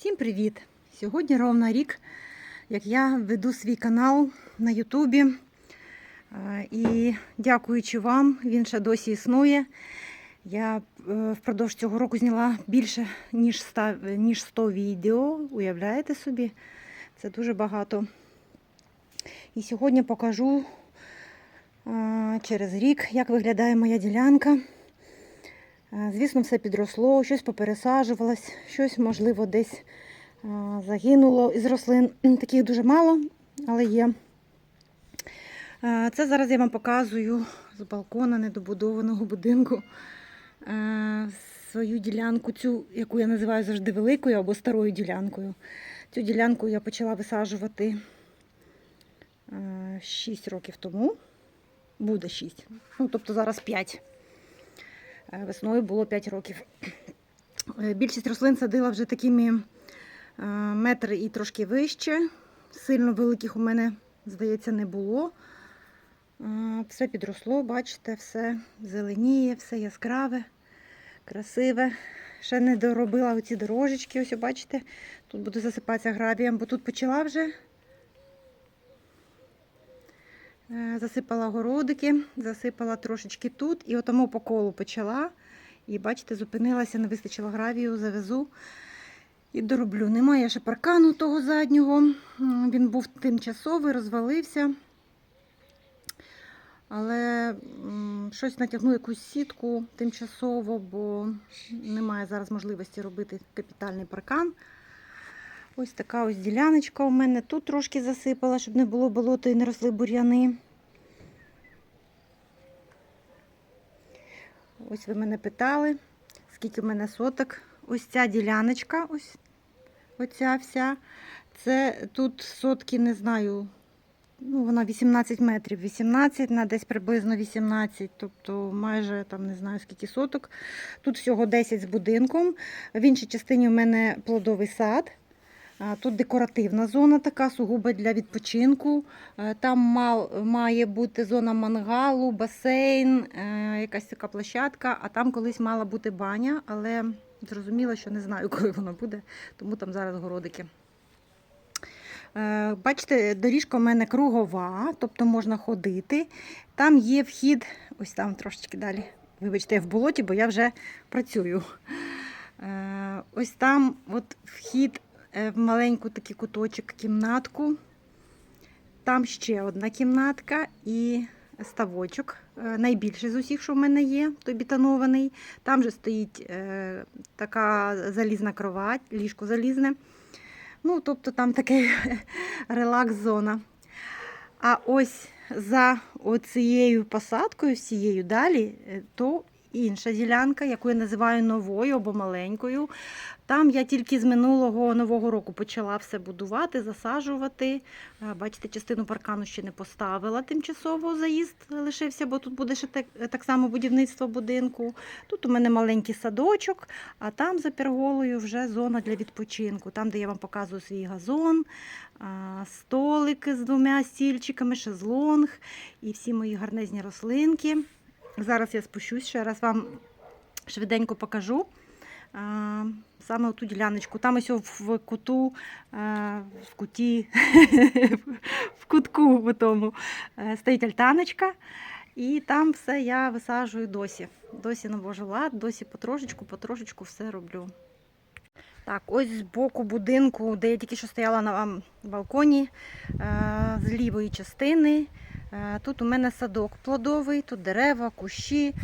Всім привіт! Сьогодні ровно рік, як я веду свій канал на Ютубі. Е, І дякуючи вам, він ще досі існує. Я е, впродовж цього року зняла більше ніж 100, ніж 100 відео. Уявляєте собі? Це дуже багато. І сьогодні покажу е, через рік, як виглядає моя ділянка. Звісно, все підросло, щось попересаджувалось, щось, можливо, десь загинуло із рослин. Таких дуже мало, але є. Це зараз я вам показую з балкона недобудованого будинку свою ділянку, цю, яку я називаю завжди великою або старою ділянкою. Цю ділянку я почала висаджувати 6 років тому. Буде 6. Ну, тобто зараз 5. Е, Весною було 5 років. Е, Більшість рослин садила вже такими е, метри і трошки вище. Сильно великих у мене, здається, не було. Все підросло, бачите, все зеленіє, все яскраве, красиве. Ще не доробила оці дорожечки, ось бачите. Тут буду засипатися гравієм, бо тут почала вже. Засипала городики, засипала трошечки тут і отому по колу почала. І бачите, зупинилася, не вистачило гравію, завезу і дороблю. Немає ще паркану того заднього. Він був тимчасовий, розвалився. Але щось натягну якусь сітку тимчасово, бо немає зараз можливості робити капітальний паркан. Ось така ось діляночка у мене. Тут трошки засипала, щоб не було болота і не росли бур'яни. Ось ви мене питали, скільки в мене соток. Ось ця діляночка, ось оця вся. Це тут сотки, не знаю, ну, вона 18 метрів, 18 на десь приблизно 18, тобто майже там не знаю скільки соток. Тут всього 10 з будинком. В іншій частині у мене плодовий сад. Тут декоративна зона така, сугубо для відпочинку. Е, Там має бути зона мангалу, басейн, е, якась така площадка, а там колись мала бути баня, але зрозуміло, що не знаю, коли воно буде, тому там зараз городики. Е, Бачите, доріжка у мене кругова, тобто можна ходити. Там є вхід, ось там трошечки далі. Вибачте, я в болоті, бо я вже працюю. Ось там от вхід в маленьку такий куточок, кімнатку. Там ще одна кімнатка і ставочок. е, Найбільший з усіх, що в мене є, той бетонований. Там же стоїть е, така залізна кровать, ліжко залізне. Ну, тобто там таке релакс-зона. А ось за оцією посадкою, всією далі, е, то інша ділянка, яку я називаю новою або маленькою. Там я тільки з минулого нового року почала все будувати, засаджувати. Е, Бачите, частину паркану ще не поставила тимчасово заїзд лишився, бо тут буде ще так, так само будівництво будинку. Тут у мене маленький садочок, а там за перголою вже зона для відпочинку. Там, де я вам показую свій газон, столики з двома стільчиками, шезлонг і всі мої гарнезні рослинки. Зараз я спущусь, ще раз вам швиденько покажу. А, Саме ту діляночку. Там ось в куту, а, в куті, в кутку в тому е, стоїть альтаночка. І там все я висаджую досі. Досі навожу досі потрошечку, потрошечку все роблю. Так, ось з боку будинку, де я тільки що стояла на балконі, е, з лівої частини. Е, Тут у мене садок плодовий, тут дерева, кущі.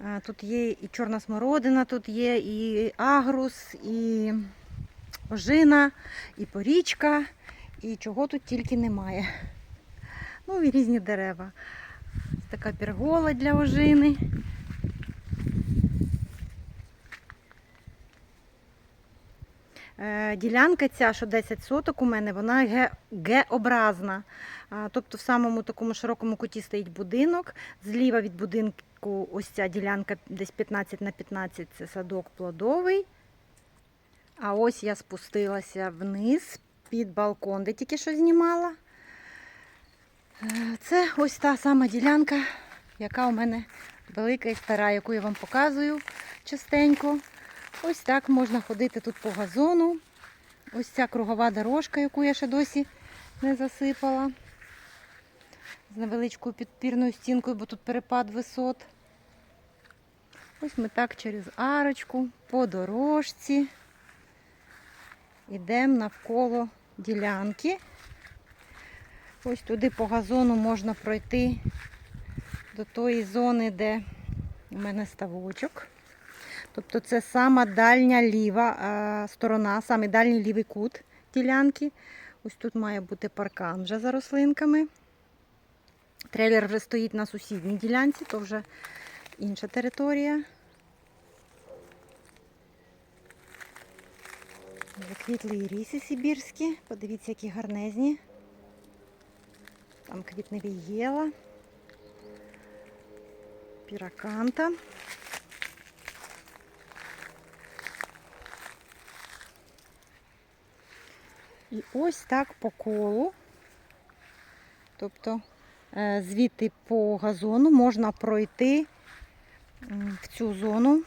Е, Тут є і чорна смородина, тут є і агрус, і ожина, і порічка, і чого тут тільки немає. Ну і різні дерева. Така пергола для ожини. Ділянка ця, що 10 соток у мене, вона Г-образна. Тобто в самому такому широкому куті стоїть будинок. Зліва від будинку ось ця ділянка десь 15 на 15 це садок плодовий. А ось я спустилася вниз під балкон, де тільки що знімала. Е, Це ось та сама ділянка, яка у мене велика і стара, яку я вам показую частенько. Ось так можна ходити тут по газону. Ось ця кругова дорожка, яку я ще досі не засипала. З невеличкою підпірною стінкою, бо тут перепад висот. Ось ми так через арочку по дорожці йдемо навколо ділянки. Ось туди по газону можна пройти до тої зони, де у мене ставочок. Тобто це сама дальня ліва сторона, саме дальній лівий кут ділянки. Ось тут має бути паркан вже за рослинками. Трейлер вже стоїть на сусідній ділянці, то вже інша територія. Заквітли і ріси сибірські. Подивіться, які гарнезні. Там квітневі єла. Піраканта. І ось так по колу. Тобто е, звідти по газону можна пройти в цю зону.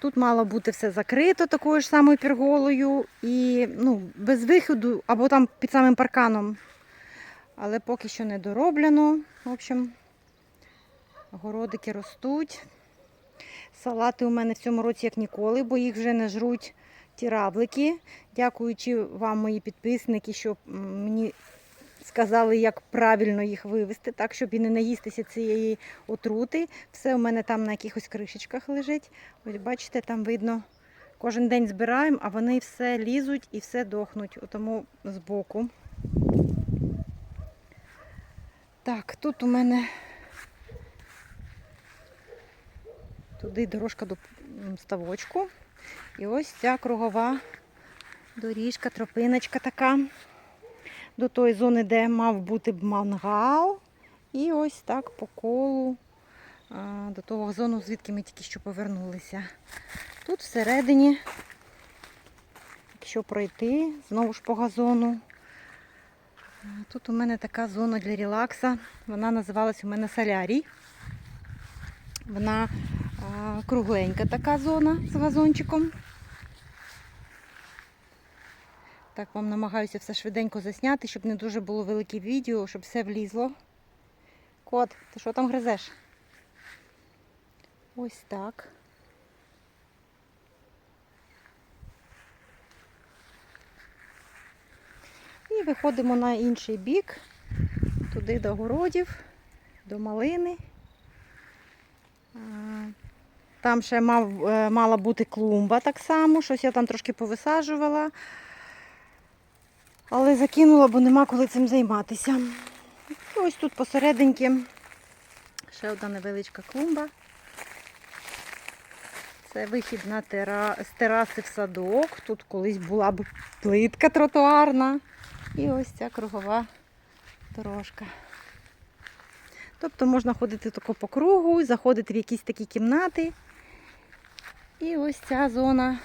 Тут мало бути все закрито такою ж самою перголою і ну, без виходу або там під самим парканом. Але поки що не дороблено. В общем, городики ростуть. Салати у мене в цьому році як ніколи, бо їх вже не жруть равлики. Дякуючи вам, мої підписники, що мені сказали, як правильно їх вивести, так, щоб і не наїстися цієї отрути. Все у мене там на якихось кришечках лежить. Ось бачите, там видно, кожен день збираємо, а вони все лізуть і все дохнуть. Тому збоку. Так, тут у мене туди дорожка до ставочку. І ось ця кругова доріжка, тропиночка така. До тої зони, де мав бути б мангал. І ось так по колу до того зону, звідки ми тільки що повернулися. Тут всередині, якщо пройти, знову ж по газону. Тут у мене така зона для релакса. Вона називалась у мене солярій. Вона кругленька така зона з газончиком. Так, вам намагаюся все швиденько засняти, щоб не дуже було велике відео, щоб все влізло. Кот, ти що там гризеш? Ось так. І виходимо на інший бік, туди до городів, до малини. Там ще мав, е, мала бути клумба так само, щось я там трошки повисаджувала. Але закинула, бо нема коли цим займатися. Ось тут посерединки ще одна невеличка клумба. Це вихід на тера... з тераси в садок. Тут колись була б плитка тротуарна. І ось ця кругова дорожка. Тобто можна ходити тако по кругу, заходити в якісь такі кімнати. І ось ця зона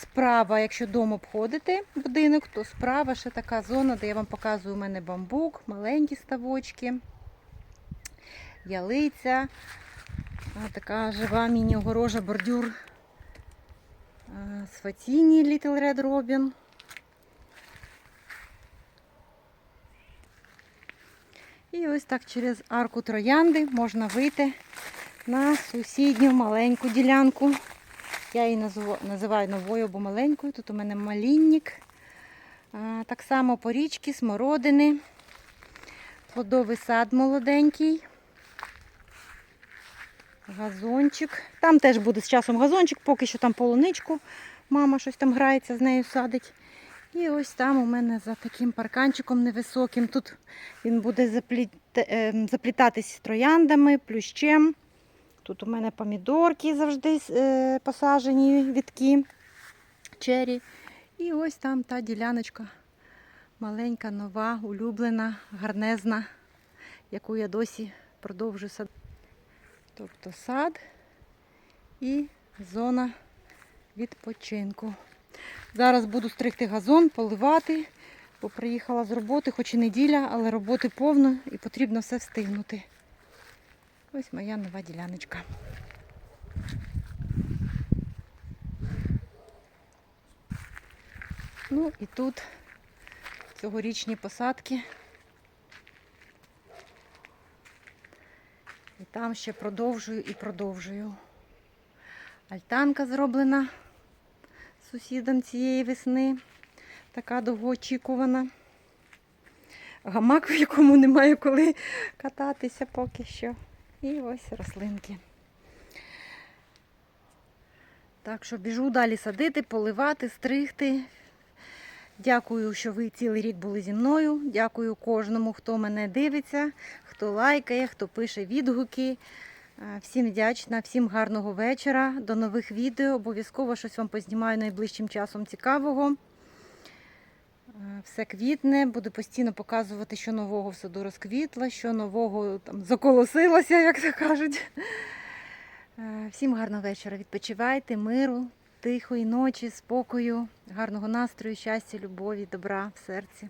Справа, якщо дом обходите будинок, то справа ще така зона, де я вам показую у мене бамбук, маленькі ставочки, ялиця, така жива міні-огорожа, бордюр з Little Red Robin. І ось так через арку троянди можна вийти на сусідню маленьку ділянку. Я її називаю, новою або маленькою. Тут у мене малінник. Так само порічки, смородини, плодовий сад молоденький, газончик. Там теж буде з часом газончик, поки що там полуничку. Мама щось там грається, з нею садить. І ось там у мене за таким парканчиком невисоким. Тут він буде е, заплітатись трояндами, плющем. Тут у мене помідорки завжди е, посаджені відки, чері. І ось там та діляночка маленька, нова, улюблена, гарнезна, яку я досі продовжую садити. Тобто сад і зона відпочинку. Зараз буду стригти газон, поливати, бо приїхала з роботи, хоч і неділя, але роботи повно і потрібно все встигнути. Ось моя нова діляночка. Ну і тут цьогорічні посадки. І там ще продовжую і продовжую. Альтанка зроблена сусідом цієї весни. Така довгоочікувана. Гамак, в якому немає коли кататися поки що. І ось рослинки. Так що біжу далі садити, поливати, стригти. Дякую, що ви цілий рік були зі мною. Дякую кожному, хто мене дивиться, хто лайкає, хто пише відгуки. Е, Всім вдячна, всім гарного вечора. До нових відео. Обов'язково щось вам познімаю найближчим часом цікавого. Е, Все квітне, буду постійно показувати, що нового в саду розквітло, що нового там заколосилося, як то кажуть. Е, Всім гарного вечора. Відпочивайте, миру, тихої ночі, спокою, гарного настрою, щастя, любові, добра в серці.